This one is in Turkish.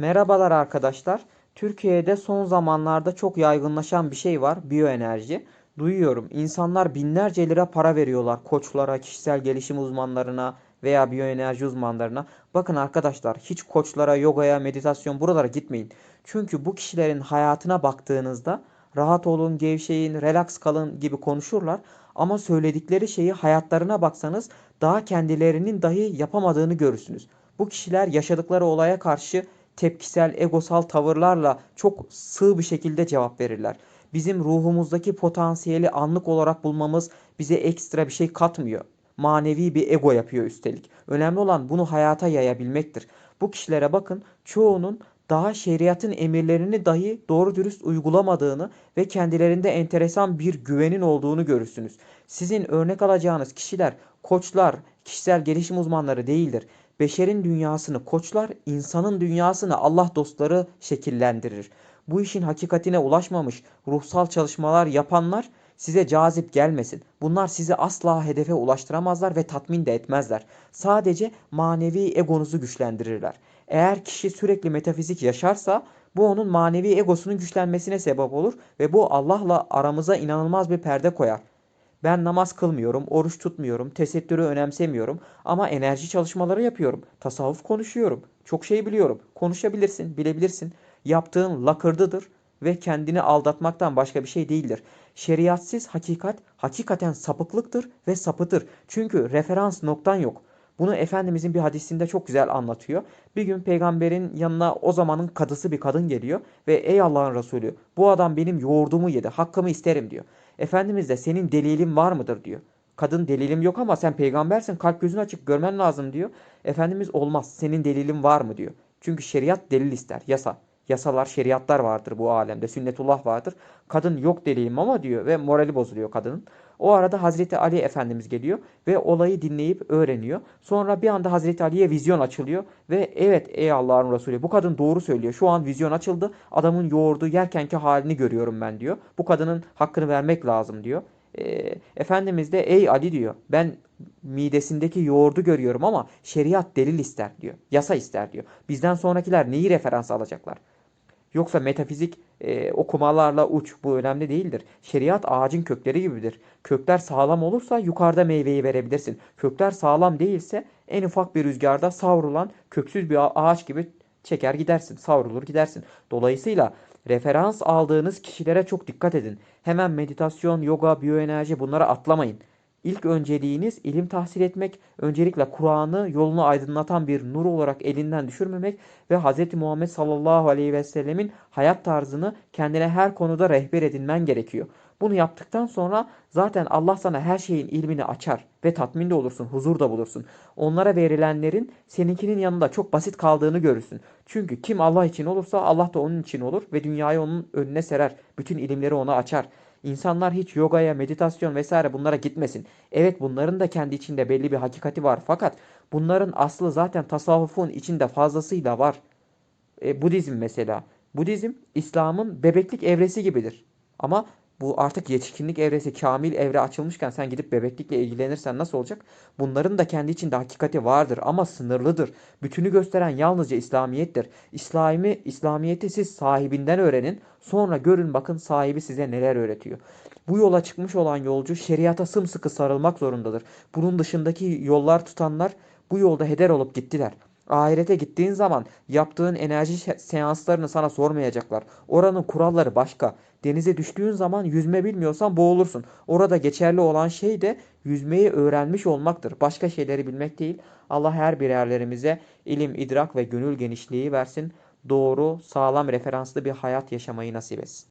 Merhabalar arkadaşlar. Türkiye'de son zamanlarda çok yaygınlaşan bir şey var, biyoenerji. Duyuyorum, insanlar binlerce lira para veriyorlar koçlara, kişisel gelişim uzmanlarına veya biyoenerji uzmanlarına. Bakın arkadaşlar, hiç koçlara, yogaya, meditasyon buralara gitmeyin. Çünkü bu kişilerin hayatına baktığınızda rahat olun, gevşeyin, relax kalın gibi konuşurlar. Ama söyledikleri şeyi hayatlarına baksanız daha kendilerinin dahi yapamadığını görürsünüz. Bu kişiler yaşadıkları olaya karşı tepkisel, egosal tavırlarla çok sığ bir şekilde cevap verirler. Bizim ruhumuzdaki potansiyeli anlık olarak bulmamız bize ekstra bir şey katmıyor. Manevi bir ego yapıyor üstelik. Önemli olan bunu hayata yayabilmektir. Bu kişilere bakın çoğunun daha şeriatın emirlerini dahi doğru dürüst uygulamadığını ve kendilerinde enteresan bir güvenin olduğunu görürsünüz. Sizin örnek alacağınız kişiler koçlar, kişisel gelişim uzmanları değildir. Beşerin dünyasını koçlar, insanın dünyasını Allah dostları şekillendirir. Bu işin hakikatine ulaşmamış ruhsal çalışmalar yapanlar size cazip gelmesin. Bunlar sizi asla hedefe ulaştıramazlar ve tatmin de etmezler. Sadece manevi egonuzu güçlendirirler. Eğer kişi sürekli metafizik yaşarsa bu onun manevi egosunun güçlenmesine sebep olur ve bu Allah'la aramıza inanılmaz bir perde koyar. Ben namaz kılmıyorum, oruç tutmuyorum, tesettürü önemsemiyorum ama enerji çalışmaları yapıyorum. Tasavvuf konuşuyorum. Çok şey biliyorum. Konuşabilirsin, bilebilirsin. Yaptığın lakırdıdır ve kendini aldatmaktan başka bir şey değildir. Şeriatsiz hakikat hakikaten sapıklıktır ve sapıtır. Çünkü referans noktan yok. Bunu Efendimizin bir hadisinde çok güzel anlatıyor. Bir gün peygamberin yanına o zamanın kadısı bir kadın geliyor ve ey Allah'ın Resulü bu adam benim yoğurdumu yedi hakkımı isterim diyor. Efendimiz de senin delilin var mıdır diyor. Kadın delilim yok ama sen peygambersin kalp gözün açık görmen lazım diyor. Efendimiz olmaz senin delilin var mı diyor. Çünkü şeriat delil ister yasa. Yasalar, şeriatlar vardır bu alemde. Sünnetullah vardır. Kadın yok deliyim ama diyor ve morali bozuluyor kadının. O arada Hazreti Ali Efendimiz geliyor ve olayı dinleyip öğreniyor. Sonra bir anda Hazreti Ali'ye vizyon açılıyor ve evet ey Allah'ın Resulü bu kadın doğru söylüyor. Şu an vizyon açıldı. Adamın yoğurdu yerkenki halini görüyorum ben diyor. Bu kadının hakkını vermek lazım diyor. E, Efendimiz de ey Ali diyor ben midesindeki yoğurdu görüyorum ama şeriat delil ister diyor. Yasa ister diyor. Bizden sonrakiler neyi referans alacaklar? Yoksa metafizik e, okumalarla uç bu önemli değildir. Şeriat ağacın kökleri gibidir. Kökler sağlam olursa yukarıda meyveyi verebilirsin. Kökler sağlam değilse en ufak bir rüzgarda savrulan köksüz bir ağaç gibi çeker gidersin. Savrulur gidersin. Dolayısıyla referans aldığınız kişilere çok dikkat edin. Hemen meditasyon, yoga, biyoenerji bunlara atlamayın. İlk önceliğiniz ilim tahsil etmek, öncelikle Kur'an'ı yolunu aydınlatan bir nur olarak elinden düşürmemek ve Hz. Muhammed sallallahu aleyhi ve sellemin hayat tarzını kendine her konuda rehber edinmen gerekiyor. Bunu yaptıktan sonra zaten Allah sana her şeyin ilmini açar ve tatmin de olursun, huzur da bulursun. Onlara verilenlerin seninkinin yanında çok basit kaldığını görürsün. Çünkü kim Allah için olursa Allah da onun için olur ve dünyayı onun önüne serer. Bütün ilimleri ona açar. İnsanlar hiç yogaya, meditasyon vesaire bunlara gitmesin. Evet bunların da kendi içinde belli bir hakikati var. Fakat bunların aslı zaten tasavvufun içinde fazlasıyla var. E, Budizm mesela. Budizm İslam'ın bebeklik evresi gibidir. Ama bu artık yetişkinlik evresi, kamil evre açılmışken sen gidip bebeklikle ilgilenirsen nasıl olacak? Bunların da kendi içinde hakikati vardır ama sınırlıdır. Bütünü gösteren yalnızca İslamiyettir. İslami, İslamiyeti siz sahibinden öğrenin. Sonra görün bakın sahibi size neler öğretiyor. Bu yola çıkmış olan yolcu şeriata sımsıkı sarılmak zorundadır. Bunun dışındaki yollar tutanlar bu yolda heder olup gittiler. Ahirete gittiğin zaman yaptığın enerji seanslarını sana sormayacaklar. Oranın kuralları başka. Denize düştüğün zaman yüzme bilmiyorsan boğulursun. Orada geçerli olan şey de yüzmeyi öğrenmiş olmaktır. Başka şeyleri bilmek değil. Allah her birerlerimize ilim, idrak ve gönül genişliği versin. Doğru, sağlam referanslı bir hayat yaşamayı nasip etsin.